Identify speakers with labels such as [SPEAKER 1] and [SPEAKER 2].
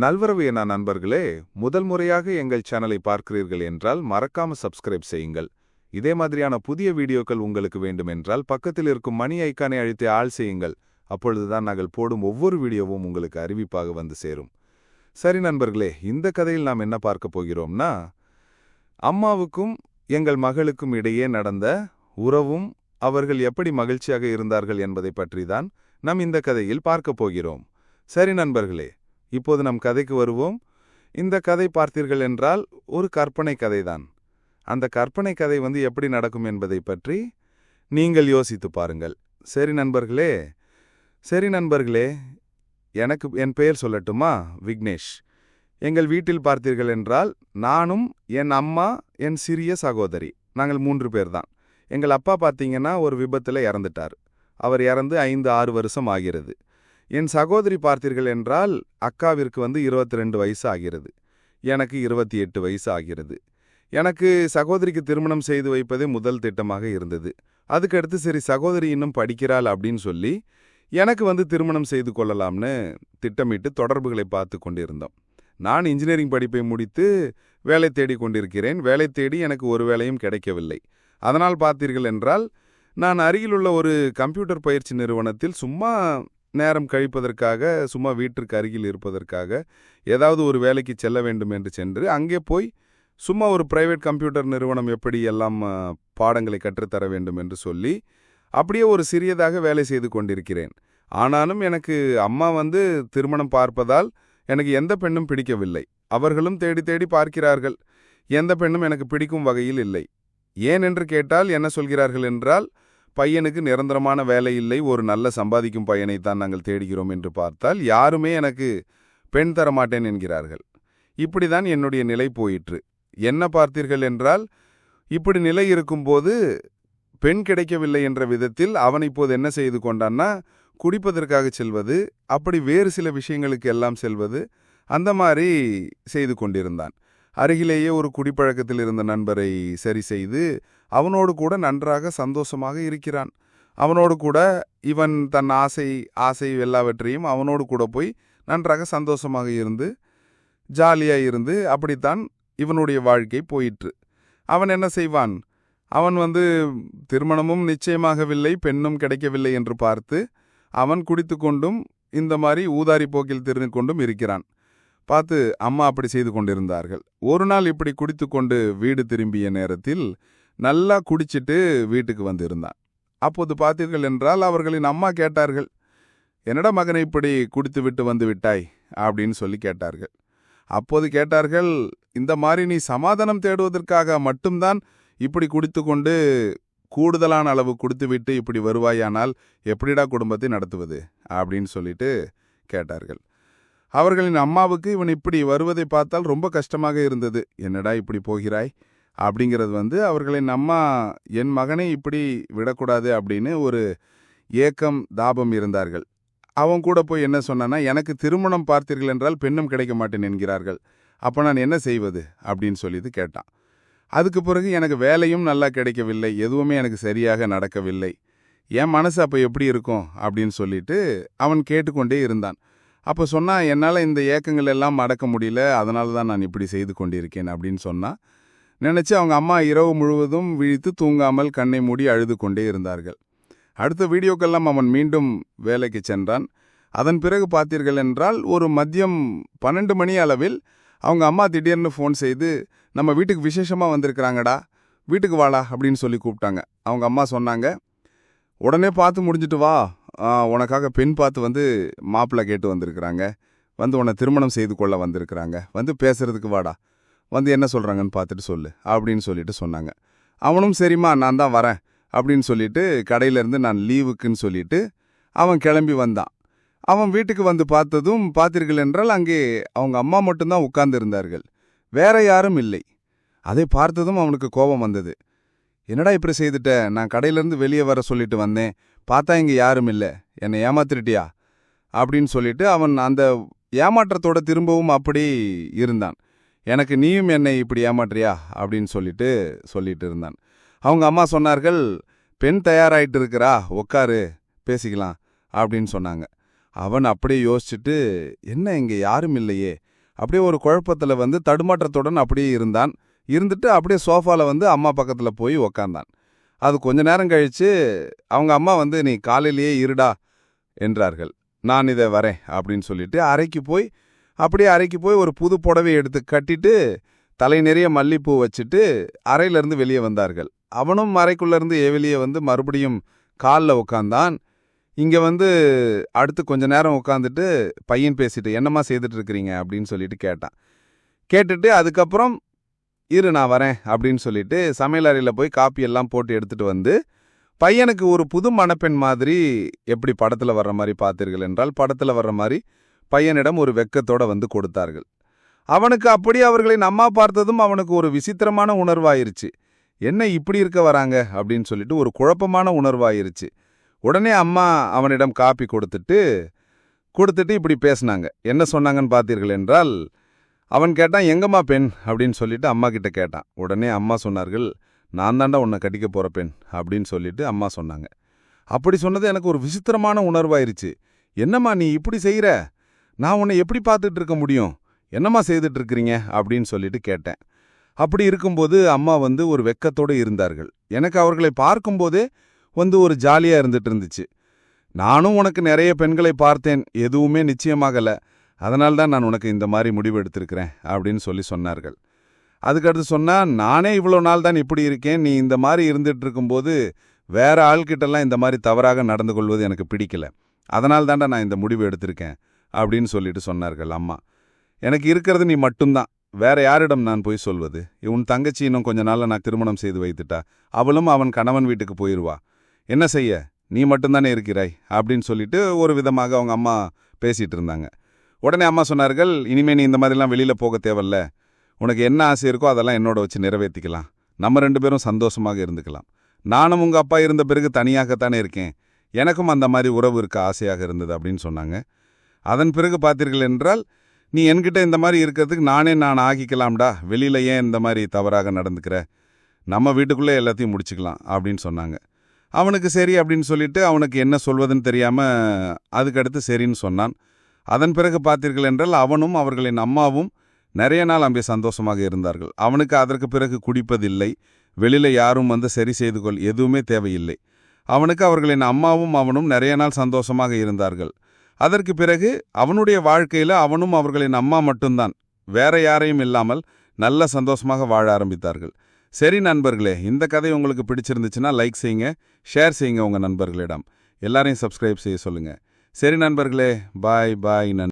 [SPEAKER 1] நல்வரவு என நண்பர்களே முதல் முறையாக எங்கள் சேனலை பார்க்கிறீர்கள் என்றால் மறக்காம சப்ஸ்கிரைப் செய்யுங்கள். இதே மாதிரியான புதிய வீடியோக்கள் உங்களுக்கு வேண்டுமென்றால் பக்கத்தில் இருக்கும் மணி ஐக்கானை அழித்து ஆள் செய்யுங்கள். அப்பொழுதுதான் நாங்கள் போடும் ஒவ்வொரு வீடியோவும் உங்களுக்கு அறிவிப்பாக வந்து சேரும். சரி நண்பர்களே இந்த கதையில் நாம் என்ன பார்க்க போகிறோம்னா அம்மாவுக்கும் எங்கள் மகளுக்கும் இடையே நடந்த உறவும் அவர்கள் எப்படி மகிழ்ச்சியாக இருந்தார்கள் என்பதை பற்றிதான் நாம் இந்த கதையில் பார்க்கப் போகிறோம். சரி நண்பர்களே இப்போது நம் கதைக்கு வருவோம். இந்த கதை பார்த்தீர்கள் என்றால் ஒரு கற்பனை கதைதான். அந்த கற்பனை கதை வந்து எப்படி நடக்கும் என்பதை பற்றி நீங்கள் யோசித்து பாருங்கள். சரி நண்பர்களே சரி நண்பர்களே எனக்கு என் பெயர் சொல்லட்டுமா? விக்னேஷ். எங்கள் வீட்டில் பார்த்தீர்கள் என்றால் நானும் என் அம்மா என் சிறிய சகோதரி நாங்கள் மூன்று பேர் தான் எங்கள் அப்பா பார்த்தீங்கன்னா ஒரு விபத்தில் இறந்துட்டார். அவர் இறந்து ஐந்து ஆறு வருஷம் ஆகிறது. என் சகோதரி பார்த்தீர்கள் என்றால் அக்காவிற்கு வந்து இருபத்தி ரெண்டு வயசு ஆகிறது. எனக்கு இருபத்தி எட்டு வயசு ஆகிறது. எனக்கு சகோதரிக்கு திருமணம் செய்து வைப்பதே முதல் திட்டமாக இருந்தது. அதுக்கடுத்து சரி சகோதரி இன்னும் படிக்கிறாள் அப்படின்னு சொல்லி எனக்கு வந்து திருமணம் செய்து கொள்ளலாம்னு திட்டமிட்டு தொடர்புகளை பார்த்து கொண்டிருந்தோம். நான் இன்ஜினியரிங் படிப்பை முடித்து வேலை தேடி கொண்டிருக்கிறேன். வேலை தேடி எனக்கு ஒரு வேலையும் கிடைக்கவில்லை. அதனால் பார்த்தீர்கள் என்றால் நான் அருகிலுள்ள ஒரு கம்ப்யூட்டர் பயிற்சி நிறுவனத்தில் சும்மா நேரம் கழிப்பதற்காக சும்மா வீட்டிற்கு அருகில் இருப்பதற்காக ஏதாவது ஒரு வேலைக்கு செல்ல வேண்டும் என்று சென்று அங்கே போய் சும்மா ஒரு பிரைவேட் கம்ப்யூட்டர் நிறுவனம் எப்படி எல்லாம் பாடங்களை கற்றுத்தர வேண்டும் என்று சொல்லி அப்படியே ஒரு சிறியதாக வேலை செய்து கொண்டிருக்கிறேன். ஆனாலும் எனக்கு அம்மா வந்து திருமணம் பார்ப்பதால் எனக்கு எந்த பெண்ணும் பிடிக்கவில்லை. அவர்களும் தேடி தேடி பார்க்கிறார்கள். எந்த பெண்ணும் எனக்கு பிடிக்கும் வகையில் இல்லை. ஏன் என்று கேட்டால் என்ன சொல்கிறார்கள் என்றால் பையனுக்கு நிரந்தரமான வேலை இல்லை ஒரு நல்ல சம்பாதிக்கும் பையனைத்தான் நாங்கள் தேடுகிறோம் என்று பார்த்தால் யாருமே எனக்கு பெண் தரமாட்டேன் என்கிறார்கள். இப்படிதான் என்னுடைய நிலை போயிற்று. என்ன பார்த்தீர்கள் என்றால் இப்படி நிலை இருக்கும்போது பெண் கிடைக்கவில்லை என்ற விதத்தில் அவன் இப்போது என்ன செய்து கொண்டான்னா குடிப்பதற்காக செல்வது அப்படி வேறு சில விஷயங்களுக்கு எல்லாம் செல்வது அந்த மாதிரி செய்து கொண்டிருந்தான். அருகிலேயே ஒரு குடிப்பழக்கத்தில் இருந்த நண்பரை சரி செய்து அவனோடு கூட நன்றாக சந்தோஷமாக இருக்கிறான். அவனோடு கூட இவன் தன் ஆசை ஆசை எல்லாவற்றையும் அவனோடு கூட போய் நன்றாக சந்தோஷமாக இருந்து ஜாலியாக இருந்து அப்படித்தான் இவனுடைய வாழ்க்கை போயிற்று. அவன் என்ன செய்வான்? அவன் வந்து திருமணமும் நிச்சயமாகவில்லை பெண்ணும் கிடைக்கவில்லை என்று பார்த்து அவன் குடித்து கொண்டும் இந்த மாதிரி ஊதாரி போக்கில் திரிந்து கொண்டும் இருக்கிறான். பார்த்து அம்மா அப்படி செய்து கொண்டிருந்தார்கள். ஒரு நாள் இப்படி குடித்து கொண்டு வீடு திரும்பிய நேரத்தில் நல்லா குடிச்சிட்டு வீட்டுக்கு வந்திருந்தான். அப்போது பார்த்தீர்கள் என்றால் அவர்களின் அம்மா கேட்டார்கள் என்னடா மகனை இப்படி குடித்து விட்டு வந்து விட்டாய்? அப்படின்னு சொல்லி கேட்டார்கள். அப்போது கேட்டார்கள் இந்த மாதிரி நீ சமாதானம் தேடுவதற்காக மட்டும்தான் இப்படி குடித்து கொண்டு கூடுதலான அளவு குடித்துவிட்டு இப்படி வருவாயானால் எப்படிடா குடும்பத்தை நடத்துவது? அப்படின்னு சொல்லிட்டு கேட்டார்கள். அவர்களின் அம்மாவுக்கு இவன் இப்படி வருவதை பார்த்தால் ரொம்ப கஷ்டமாக இருந்தது. என்னடா இப்படி போகிறாய்? அப்படிங்கிறது வந்து அவர்களின் அம்மா என் மகனை இப்படி விடக்கூடாது அப்படின்னு ஒரு ஏக்கம் தாபம் இருந்தார்கள். அவன் கூட போய் என்ன சொன்னான்னா எனக்கு திருமணம் பார்த்தீர்கள் என்றால் பெண்ணும் கிடைக்க மாட்டேன் என்கிறார்கள். அப்போ நான் என்ன செய்வது? அப்படின்னு சொல்லிட்டு கேட்டான். அதுக்கு பிறகு எனக்கு வேலையும் நல்லா கிடைக்கவில்லை. எதுவுமே எனக்கு சரியாக நடக்கவில்லை. என் மனசு அப்போ எப்படி இருக்கும்? அப்படின்னு சொல்லிட்டு அவன் கேட்டுக்கொண்டே இருந்தான். அப்போ சொன்னால் என்னால் இந்த ஏக்கங்கள் எல்லாம் அடக்க முடியல அதனால தான் நான் இப்படி செய்து கொண்டிருக்கேன் அப்படின்னு சொன்னால் நினச்சி அவங்க அம்மா இரவு முழுவதும் விழித்து தூங்காமல் கண்ணை மூடி அழுது கொண்டே இருந்தார்கள். அடுத்த வீடியோக்கெல்லாம் அவன் மீண்டும் வேலைக்கு சென்றான். அதன் பிறகு பார்த்தீர்கள் என்றால் ஒரு மதியம் பன்னெண்டு மணி அளவில் அவங்க அம்மா திடீர்னு ஃபோன் செய்து நம்ம வீட்டுக்கு விசேஷமாக வந்திருக்கிறாங்கடா வீட்டுக்கு வாடா அப்படின்னு சொல்லி கூப்பிட்டாங்க. அவங்க அம்மா சொன்னாங்க உடனே பார்த்து முடிஞ்சிட்டு வா உனக்காக பெண் பார்த்து வந்து மாப்பிள்ளை கேட்டு வந்திருக்கிறாங்க. வந்து உன்னை திருமணம் செய்து கொள்ள வந்திருக்கிறாங்க. வந்து பேசுறதுக்கு வாடா. வந்து என்ன சொல்றாங்கன்னு பார்த்துட்டு சொல்லு அப்படின்னு சொல்லிட்டு சொன்னாங்க. அவனும் சரிம்மா நான் தான் வரேன் அப்படின்னு சொல்லிட்டு கடையிலேருந்து நான் லீவுக்குன்னு சொல்லிட்டு அவன் கிளம்பி வந்தான். அவன் வீட்டுக்கு வந்து பார்த்ததும் பார்த்தீர்கள் என்றால் அங்கே அவங்க அம்மா மட்டும்தான் உட்கார்ந்து இருந்தார்கள் வேற யாரும் இல்லை. அதை பார்த்ததும் அவனுக்கு கோபம் வந்தது. என்னடா இப்படி செய்துட்ட? நான் கடையிலேருந்து வெளியே வர சொல்லிட்டு வந்தேன். பார்த்தா இங்கே யாரும் இல்லை. என்னை ஏமாத்திருட்டியா? அப்படின்னு சொல்லிட்டு அவன் அந்த ஏமாற்றத்தோட திரும்பவும் அப்படி இருந்தான். எனக்கு நீயும் என்னை இப்படி ஏமாற்றியா? அப்படின்னு சொல்லிட்டு சொல்லிட்டு இருந்தான். அவங்க அம்மா சொன்னார்கள் பெண் தயாராயிட்டு இருக்கிறா உக்காரு பேசிக்கலாம். அப்படின்னு சொன்னாங்க. அவன் அப்படியே யோசிச்சுட்டு என்ன இங்க யாரும் இல்லையே? அப்படியே ஒரு குழப்பத்துல வந்து தடுமாற்றத்துடன் அப்படியே இருந்தான். இருந்துட்டு அப்படியே சோஃபால வந்து அம்மா பக்கத்துல போய் உக்காந்தான். அது கொஞ்ச நேரம் கழிச்சு அவங்க அம்மா வந்து நீ காலையிலேயே இருடா என்றார்கள். நான் இதை வரேன் அப்படின்னு சொல்லிட்டு அறைக்கு போய் அப்படியே அறைக்கு போய் ஒரு புது புடவை எடுத்து கட்டிட்டு தலை நிறைய மல்லிப்பூ வச்சுட்டு அறையிலேருந்து வெளியே வந்தார்கள். அவனும் அறைக்குள்ள இருந்து வெளியே வந்து மறுபடியும் காலில் உட்காந்தான் இங்க வந்து அடுத்து கொஞ்ச நேரம் உட்காந்துட்டு பையன் பேசிட்டு என்னம்மா செய்துட்டு இருக்கிறீங்க? அப்படின்னு சொல்லிட்டு கேட்டான். கேட்டுட்டு அதுக்கப்புறம் இரு நான் வரேன் அப்படின்னு சொல்லிட்டு சமையலறையில் போய் காப்பி எல்லாம் போட்டு எடுத்துட்டு வந்து பையனுக்கு ஒரு புது மணப்பெண் மாதிரி எப்படி படத்துல வர்ற மாதிரி பார்த்தீர்கள் என்றால் படத்துல வர்ற மாதிரி பையனிடம் ஒரு வெக்கத்தோடு வந்து கொடுத்தார்கள். அவனுக்கு அப்படி அவர்களின் அம்மா பார்த்ததும் அவனுக்கு ஒரு விசித்திரமான உணர்வாயிருச்சு. என்ன இப்படி இருக்க வராங்க? அப்படின்னு சொல்லிட்டு ஒரு குழப்பமான உணர்வாயிருச்சு. உடனே அம்மா அவனிடம் காப்பி கொடுத்துட்டு கொடுத்துட்டு இப்படி பேசுனாங்க. என்ன சொன்னாங்கன்னு பார்த்தீர்கள் என்றால் அவன் கேட்டான் எங்கம்மா பெண்? அப்படின்னு சொல்லிட்டு அம்மா கிட்ட கேட்டான். உடனே அம்மா சொன்னார்கள் நான் தாண்டா உன்னை கட்டிக்க போற பெண் அப்படின்னு சொல்லிட்டு அம்மா சொன்னாங்க. அப்படி சொன்னது எனக்கு ஒரு விசித்திரமான உணர்வாயிருச்சு. என்னம்மா நீ இப்படி செய்யற நான் உன்னை எப்படி பார்த்துட்டு இருக்க முடியும்? என்னம்மா செய்துட்டு இருக்கிறீங்க அப்படின்னு சொல்லிட்டு கேட்டேன். அப்படி இருக்கும்போது அம்மா வந்து ஒரு வெக்கத்தோடு இருந்தார்கள். எனக்கு அவர்களை பார்க்கும்போதே வந்து ஒரு ஜாலியா இருந்துட்டு இருந்துச்சு நானும் உனக்கு நிறைய பெண்களை பார்த்தேன். எதுவுமே நிச்சயமாகல. அதனால்தான் நான் உனக்கு இந்த மாதிரி முடிவு எடுத்திருக்கிறேன் அப்படின்னு சொல்லி சொன்னார்கள். அதுக்கடுத்து சொன்னா நானே இவ்வளோ நாள் தான் இப்படி இருக்கேன். நீ இந்த மாதிரி இருந்துட்டு இருக்கும்போது வேற ஆள்கிட்டலாம் இந்த மாதிரி தவறாக நடந்து கொள்வது எனக்கு பிடிக்கல. அதனால் தாண்டா நான் இந்த முடிவு எடுத்திருக்கேன் அப்படின்னு சொல்லிட்டு சொன்னார்கள் அம்மா. எனக்கு இருக்கிறது நீ மட்டும்தான். வேற யாரிடம் நான் போய் சொல்வது? உன் தங்கச்சி இன்னும் கொஞ்ச நாளில் நான் திருமணம் செய்து வைத்துட்டா? அவளும் அவன் கணவன் வீட்டுக்கு போயிருவா. என்ன செய்ய? நீ மட்டும்தானே இருக்கிறாய் அப்படின்னு சொல்லிட்டு ஒரு விதமாக அவங்க அம்மா பேசிட்டு இருந்தாங்க. உடனே அம்மா சொன்னார்கள் இனிமே நீ இந்த மாதிரிலாம் வெளியில போக தேவையில்ல. உனக்கு என்ன ஆசை இருக்கோ அதெல்லாம் என்னோட வச்சு நிறைவேற்றிக்கலாம் நம்ம ரெண்டு பேரும் சந்தோஷமாக இருந்துக்கலாம். நானும் உங்க அப்பா இருந்த பிறகு தனியாகத்தானே இருக்கேன். எனக்கும் அந்த மாதிரி உறவு இருக்க ஆசையாக இருந்தது அப்படின்னு சொன்னாங்க. அதன் பிறகு பார்த்தீர்கள் என்றால் நீ என்கிட்ட இந்த மாதிரி இருக்கிறதுக்கு நானே நான் ஆகிக்கலாம்டா. வெளியில் ஏன் இந்த மாதிரி தவறாக நடந்துக்கிற? நம்ம வீட்டுக்குள்ளே எல்லாத்தையும் முடிச்சுக்கலாம் அப்படின்னு சொன்னாங்க. அவனுக்கு சரி அப்படின்னு சொல்லிட்டு அவனுக்கு என்ன சொல்வதுன்னு தெரியாம அதுக்கடுத்து சரின்னு சொன்னான். அதன் பிறகு பார்த்தீர்கள் என்றால் அவனும் அவர்களின் அம்மாவும் நிறைய நாள் அங்கே சந்தோஷமாக இருந்தார்கள். அவனுக்கு அதற்கு பிறகு குடிப்பதில்லை. வெளியில் யாரும் வந்து சரி செய்து கொள் எதுவுமே தேவையில்லை. அவனுக்கு அவர்களின் அம்மாவும் அவனும் நிறைய நாள் சந்தோஷமாக இருந்தார்கள். அதற்கு பிறகு அவனுடைய வாழ்க்கையில அவனும் அவர்களின் அம்மா மட்டும்தான். வேற யாரையும் இல்லாமல் நல்ல சந்தோஷமாக வாழ ஆரம்பித்தார்கள். சரி நண்பர்களே இந்த கதை உங்களுக்கு பிடிச்சிருந்துச்சுன்னா லைக் செய்யுங்க ஷேர் செய்யுங்க உங்க நண்பர்களிடம். எல்லாரையும் சப்ஸ்கிரைப் செய்ய சொல்லுங்க. சரி நண்பர்களே பாய் பாய் நன்றி